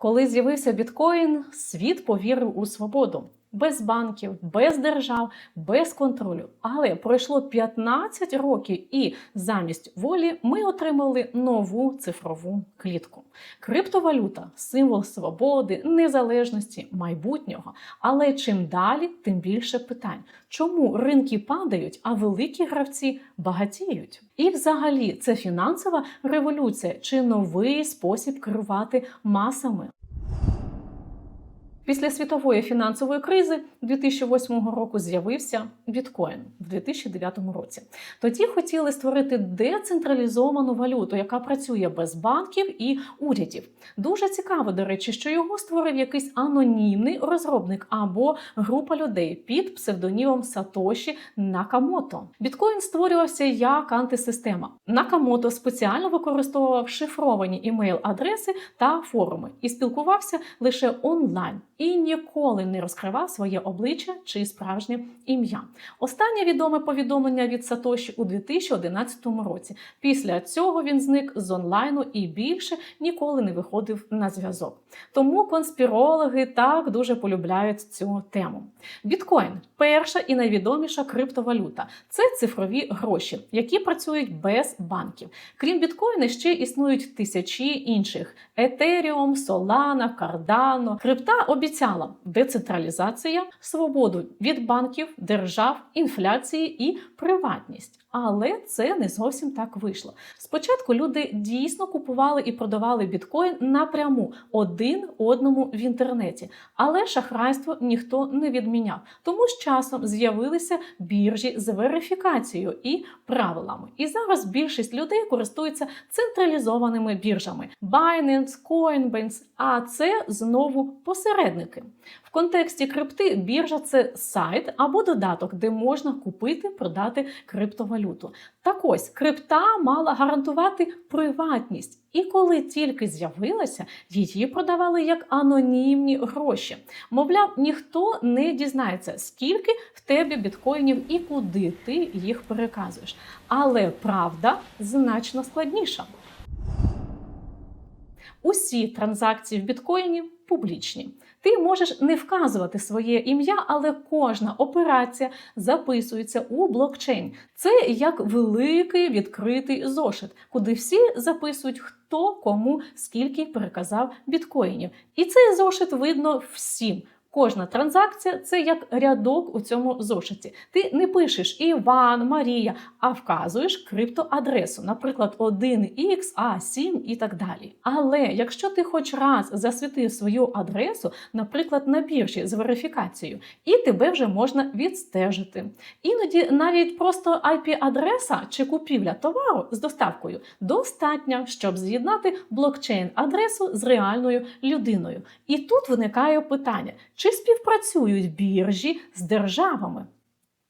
Коли з'явився біткоін, світ повірив у свободу. Без банків, без держав, без контролю. Але пройшло 15 років, і замість волі ми отримали нову цифрову клітку. Криптовалюта символ свободи, незалежності, майбутнього. Але чим далі, тим більше питань. Чому ринки падають, а великі гравці багатіють? І взагалі це фінансова революція чи новий спосіб керувати масами? Після світової фінансової кризи 2008 року з'явився біткоін в 2009 році. Тоді хотіли створити децентралізовану валюту, яка працює без банків і урядів. Дуже цікаво, до речі, що його створив якийсь анонімний розробник або група людей під псевдонімом Сатоші Накамото. Біткоін створювався як антисистема. Накамото спеціально використовував шифровані імейл-адреси та форуми і спілкувався лише онлайн і ніколи не розкривав своє обличчя чи справжнє ім'я. Останнє відоме повідомлення від Сатоші у 2011 році. Після цього він зник з онлайну і більше ніколи не виходив на зв'язок. Тому конспірологи так дуже полюбляють цю тему. Біткоін перша і найвідоміша криптовалюта. Це цифрові гроші, які працюють без банків. Крім біткоїна, ще існують тисячі інших: Етеріум, Солана, Кардано. Крипта обіцяла децентралізація, свободу від банків, держав, інфляції і приватність. Але це не зовсім так вийшло. Спочатку люди дійсно купували і продавали біткоін напряму один одному в інтернеті, але шахрайство ніхто не відміняв. Тому з часом з'явилися біржі з верифікацією і правилами. І зараз більшість людей користуються централізованими біржами Binance, Coinbase, а це знову посередники. В контексті крипти біржа це сайт або додаток, де можна купити, продати криптовалюту. Так ось крипта мала гарантувати приватність. І коли тільки з'явилася, її продавали як анонімні гроші. Мовляв, ніхто не дізнається, скільки в тебе біткоїнів і куди ти їх переказуєш. Але правда значно складніша. Усі транзакції в біткоїні публічні. Ти можеш не вказувати своє ім'я, але кожна операція записується у блокчейн. Це як великий відкритий зошит, куди всі записують, хто кому скільки переказав біткоїнів. І цей зошит видно всім. Кожна транзакція це як рядок у цьому зошиті. Ти не пишеш Іван, Марія, а вказуєш криптоадресу, наприклад, 1X, А7 і так далі. Але якщо ти хоч раз засвітив свою адресу, наприклад, на біржі з верифікацією, і тебе вже можна відстежити. Іноді навіть просто IP-адреса чи купівля товару з доставкою достатня, щоб з'єднати блокчейн-адресу з реальною людиною. І тут виникає питання. Чи співпрацюють біржі з державами?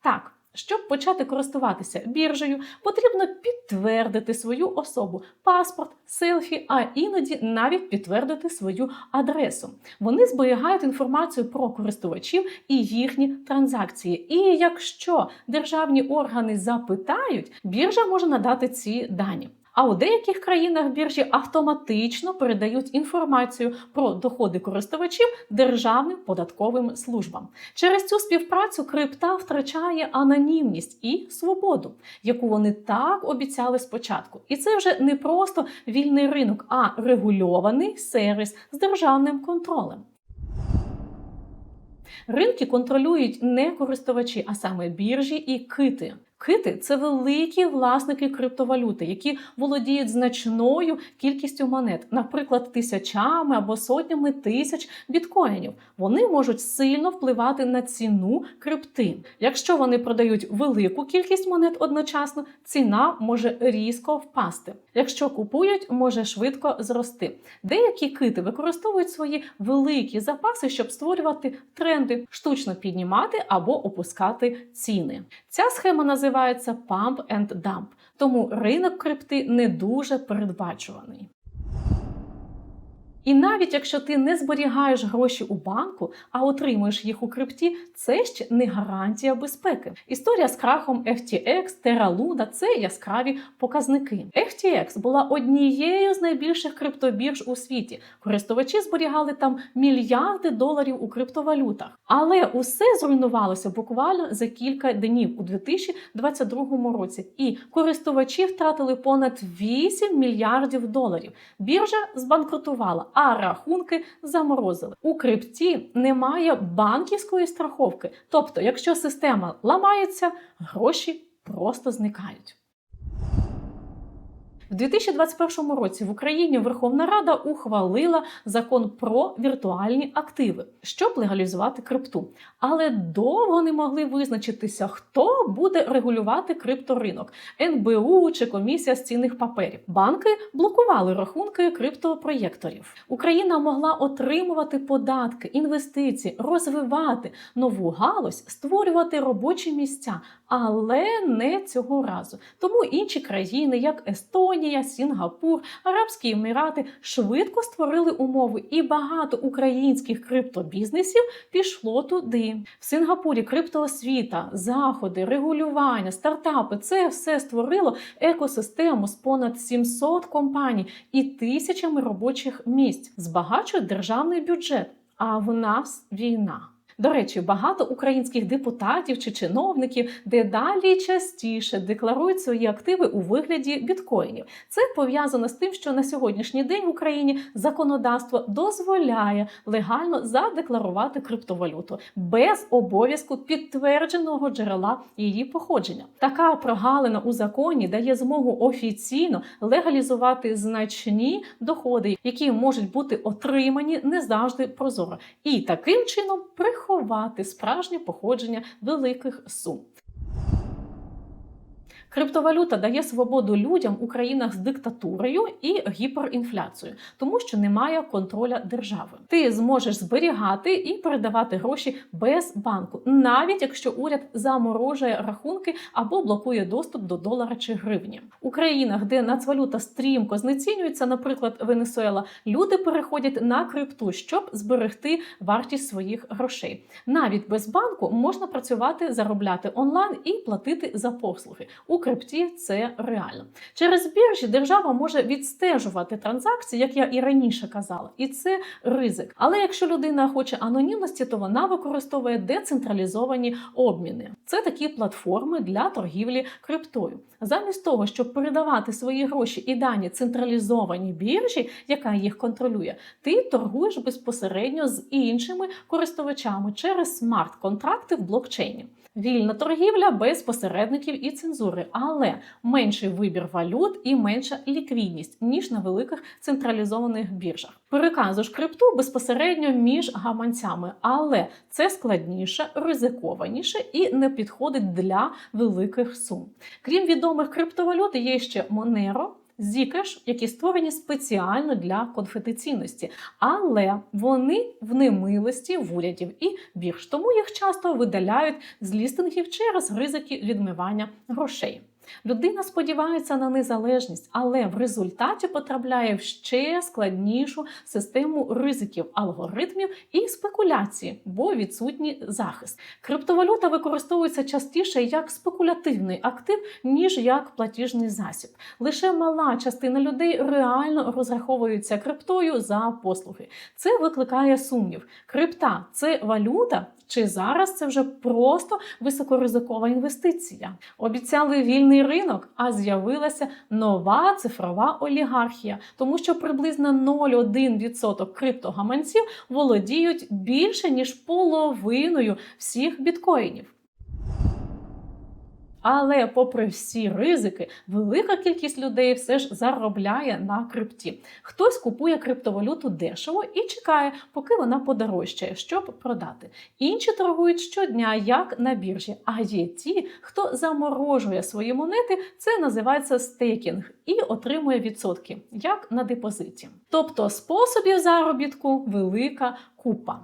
Так, щоб почати користуватися біржею, потрібно підтвердити свою особу, паспорт, селфі, а іноді навіть підтвердити свою адресу. Вони зберігають інформацію про користувачів і їхні транзакції. І якщо державні органи запитають, біржа може надати ці дані. А у деяких країнах біржі автоматично передають інформацію про доходи користувачів державним податковим службам. Через цю співпрацю крипта втрачає анонімність і свободу, яку вони так обіцяли спочатку. І це вже не просто вільний ринок, а регульований сервіс з державним контролем. Ринки контролюють не користувачі, а саме біржі і кити. Кити це великі власники криптовалюти, які володіють значною кількістю монет, наприклад, тисячами або сотнями тисяч біткоїнів. Вони можуть сильно впливати на ціну крипти. Якщо вони продають велику кількість монет одночасно, ціна може різко впасти. Якщо купують, може швидко зрости. Деякі кити використовують свої великі запаси, щоб створювати тренди, штучно піднімати або опускати ціни. Ця схема називається Pump and Dump, тому ринок крипти не дуже передбачуваний. І навіть якщо ти не зберігаєш гроші у банку, а отримуєш їх у крипті, це ще не гарантія безпеки. Історія з крахом FTX, Terra Luna – це яскраві показники. FTX була однією з найбільших криптобірж у світі. Користувачі зберігали там мільярди доларів у криптовалютах. Але усе зруйнувалося буквально за кілька днів у 2022 році. І користувачі втратили понад 8 мільярдів доларів. Біржа збанкрутувала, а рахунки заморозили. У крипті немає банківської страховки. Тобто, якщо система ламається, гроші просто зникають. В 2021 році в Україні Верховна Рада ухвалила закон про віртуальні активи, щоб легалізувати крипту. Але довго не могли визначитися, хто буде регулювати крипторинок НБУ чи комісія з цінних паперів. Банки блокували рахунки криптопроєкторів. Україна могла отримувати податки, інвестиції, розвивати нову галузь, створювати робочі місця, але не цього разу. Тому інші країни, як Естонія, Сінгапур, Арабські Емірати, швидко створили умови, і багато українських криптобізнесів пішло туди. В Сингапурі криптоосвіта, заходи, регулювання, стартапи це все створило екосистему з понад 700 компаній і тисячами робочих місць, збагачує державний бюджет. А в нас війна. До речі, багато українських депутатів чи чиновників дедалі частіше декларують свої активи у вигляді біткоїнів. Це пов'язано з тим, що на сьогоднішній день в Україні законодавство дозволяє легально задекларувати криптовалюту без обов'язку підтвердженого джерела її походження. Така прогалина у законі дає змогу офіційно легалізувати значні доходи, які можуть бути отримані не завжди прозоро, і таким чином приховати справжнє походження великих сум. Криптовалюта дає свободу людям у країнах з диктатурою і гіперінфляцією, тому що немає контроля держави. Ти зможеш зберігати і передавати гроші без банку, навіть якщо уряд заморожує рахунки або блокує доступ до долара чи гривні. У країнах, де нацвалюта стрімко знецінюється, наприклад, Венесуела, люди переходять на крипту, щоб зберегти вартість своїх грошей. Навіть без банку можна працювати, заробляти онлайн і платити за послуги. У крипті це реально. Через біржі держава може відстежувати транзакції, як я і раніше казала, і це ризик. Але якщо людина хоче анонімності, то вона використовує децентралізовані обміни. Це такі платформи для торгівлі криптою. Замість того, щоб передавати свої гроші і дані централізованій біржі, яка їх контролює, ти торгуєш безпосередньо з іншими користувачами через смарт-контракти в блокчейні. Вільна торгівля без посередників і цензури, але менший вибір валют і менша ліквідність ніж на великих централізованих біржах. Переказуєш крипту безпосередньо між гаманцями, але це складніше, ризикованіше і не підходить для великих сум. Крім відомих криптовалют, є ще Monero, Zcash, які створені спеціально для конфіденційності, але вони в немилості в урядів і бірж, тому їх часто видаляють з лістингів через ризики відмивання грошей. Людина сподівається на незалежність, але в результаті потрапляє в ще складнішу систему ризиків, алгоритмів і спекуляції, бо відсутній захист. Криптовалюта використовується частіше як спекулятивний актив, ніж як платіжний засіб. Лише мала частина людей реально розраховується криптою за послуги. Це викликає сумнів. Крипта це валюта. Чи зараз це вже просто високоризикова інвестиція? Обіцяли вільний ринок, а з'явилася нова цифрова олігархія, тому що приблизно 0,1% криптогаманців володіють більше ніж половиною всіх біткоїнів. Але, попри всі ризики, велика кількість людей все ж заробляє на крипті. Хтось купує криптовалюту дешево і чекає, поки вона подорожчає, щоб продати. Інші торгують щодня, як на біржі. А є ті, хто заморожує свої монети, це називається стейкінг і отримує відсотки, як на депозиті. Тобто способів заробітку велика купа.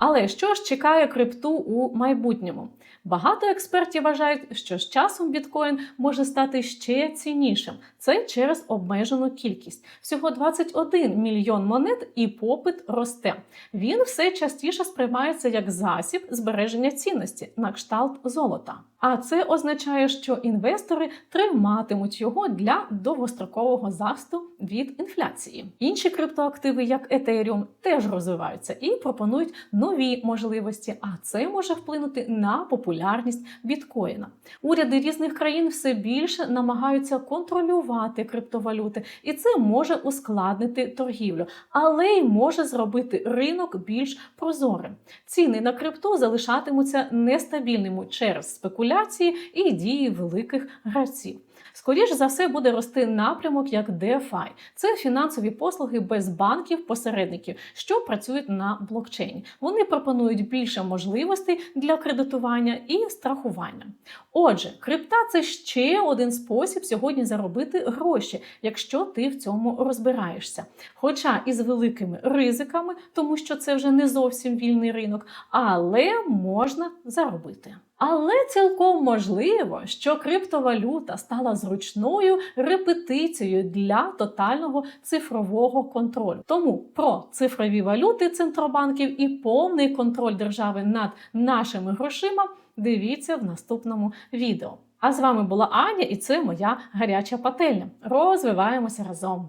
Але що ж чекає крипту у майбутньому? Багато експертів вважають, що з часом біткоін може стати ще ціннішим. Це через обмежену кількість. Всього 21 мільйон монет, і попит росте. Він все частіше сприймається як засіб збереження цінності на кшталт золота. А це означає, що інвестори триматимуть його для довгострокового захисту від інфляції. Інші криптоактиви, як Ethereum, теж розвиваються і пропонують нові можливості. А це може вплинути на популярність біткоїна. Уряди різних країн все більше намагаються контролювати криптовалюти, і це може ускладнити торгівлю, але й може зробити ринок більш прозорим. Ціни на крипту залишатимуться нестабільними через спекуляції і дії великих гравців. Скоріше за все буде рости напрямок як DeFi. Це фінансові послуги без банків, посередників, що працюють на блокчейні. Вони пропонують більше можливостей для кредитування і страхування. Отже, крипта це ще один спосіб сьогодні заробити гроші, якщо ти в цьому розбираєшся. Хоча і з великими ризиками, тому що це вже не зовсім вільний ринок, але можна заробити. Але цілком можливо, що криптовалюта стала зручною репетицією для тотального цифрового контролю. Тому про цифрові валюти центробанків і повний контроль держави над нашими грошима дивіться в наступному відео. А з вами була Аня, і це моя гаряча пательня. Розвиваємося разом.